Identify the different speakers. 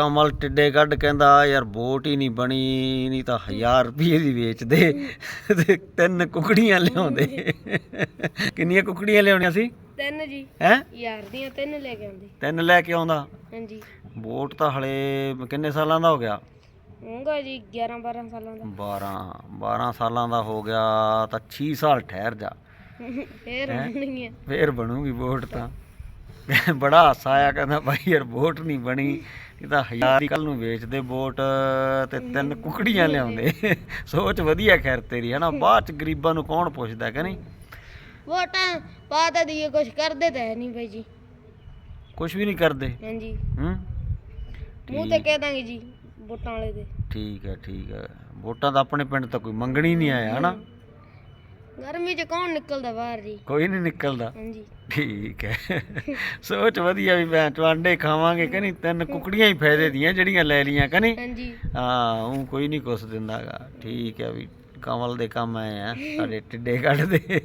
Speaker 1: ਕਮਲ ਟਿੱਡੇ ਕੱਢ ਕਹਿੰਦਾ ਯਾਰ ਵੋਟ ਹੀ ਨਹੀਂ ਬਣੀ ਨਹੀਂ ਤਾਂ 1000 ਰੁਪਏ ਦੀ ਵੇਚਦੇ। ਤੇ ਤਿੰਨ ਕੁਕੜੀਆਂ ਲਿਆਉਂਦੇ। ਕਿੰਨੀਆਂ ਕੁਕੜੀਆਂ ਲਿਆਉਣੀਆਂ ਸੀ?
Speaker 2: ਤਿੰਨ ਜੀ।
Speaker 1: ਹੈ?
Speaker 2: ਯਾਰ ਦੀਆਂ ਤਿੰਨ ਲੈ ਕੇ ਆਉਂਦੇ।
Speaker 1: ਤਿੰਨ ਲੈ ਕੇ ਆਉਂਦਾ?
Speaker 2: ਹਾਂਜੀ।
Speaker 1: ਵੋਟ ਤਾਂ ਹਲੇ ਕਿੰਨੇ ਸਾਲਾਂ ਦਾ ਹੋ ਗਿਆ?
Speaker 2: ਹੋਊਗਾ ਜੀ 11 12 ਸਾਲਾਂ ਦਾ।
Speaker 1: 12 12 ਸਾਲਾਂ ਦਾ ਹੋ ਗਿਆ ਤਾਂ 6 ਸਾਲ ਠਹਿਰ ਜਾ।
Speaker 2: ਫੇਰ
Speaker 1: ਬਣੂਗੀ ਵੋਟ ਤਾਂ। ਬੜਾ ਹਾਸਾ ਆਇਆ ਕਹਿੰਦਾ ਭਾਈ ਯਾਰ ਵੋਟ ਨਹੀਂ ਬਣੀ। ਇਹ ਤਾਂ ਹਜ਼ਾਰ ਕੱਲ ਨੂੰ ਵੇਚਦੇ ਵੋਟ ਤੇ ਤਿੰਨ ਕੁਕੜੀਆਂ ਲਿਆਉਂਦੇ। ਸੋਚ ਵਧੀਆ ਖੈਰ ਤੇਰੀ ਹੈ ਨਾ? ਬਾਅਦ ਚ ਗਰੀਬਾਂ ਨੂੰ ਕੌਣ ਪੁੱਛਦਾ ਕਿ ਨਹੀਂ?
Speaker 2: ਵੋਟਾਂ ਪਾ ਤਾਂ ਦਈਏ ਕੁਛ ਕਰਦੇ ਤਾਂ ਹੈ ਨਹੀਂ ਬਾਈ ਜੀ।
Speaker 1: ਕੁਝ ਵੀ ਨਹੀਂ ਕਰਦੇ?
Speaker 2: ਹਾਂਜੀ।
Speaker 1: ਹੂੰ?
Speaker 2: ਮੂੰਹ ਤੇ ਕਹਿ ਦਾਂਗੇ ਜੀ ਵੋਟਾਂ ਵਾਲੇ ਦੇ।
Speaker 1: ਠੀਕ ਹੈ ਠੀਕ ਹੈ। ਵੋਟਾਂ ਤਾਂ ਆਪਣੇ ਪਿੰਡ ਤਾਂ ਕੋਈ ਮੰਗਣੀ ਨਹੀਂ ਆਇਆ ਹਨਾ
Speaker 2: ਗਰਮੀ 'ਚ ਕੌਣ ਨਿਕਲਦਾ ਬਾਹਰ ਜੀ?
Speaker 1: ਕੋਈ ਨਹੀਂ ਨਿਕਲਦਾ।
Speaker 2: ਹਾਂਜੀ।
Speaker 1: ਠੀਕ ਹੈ। ਸੋਚ ਵਧੀਆ ਵੀ ਮੈਂ ਆਂਡੇ ਖਾਵਾਂਗੇ ਕਿ ਨਹੀਂ? ਤਿੰਨ ਕੁਕੜੀਆਂ ਹੀ ਫਾਇਦੇ ਦੀਆਂ ਜਿਹੜੀਆਂ ਲੈ ਲੀਆਂ ਕਿ ਨਹੀਂ?
Speaker 2: ਹਾਂਜੀ।
Speaker 1: ਹਾਂ ਉਹ ਕੋਈ ਨਹੀਂ ਕੁਛ ਦਿੰਦਾਗਾ ਠੀਕ ਹੈ ਵੀ ਕਮਲ ਦੇ ਕੰਮ ਆਏ ਆ ਸਾਡੇ ਟਿੱਡੇ ਕੱਢਦੇ।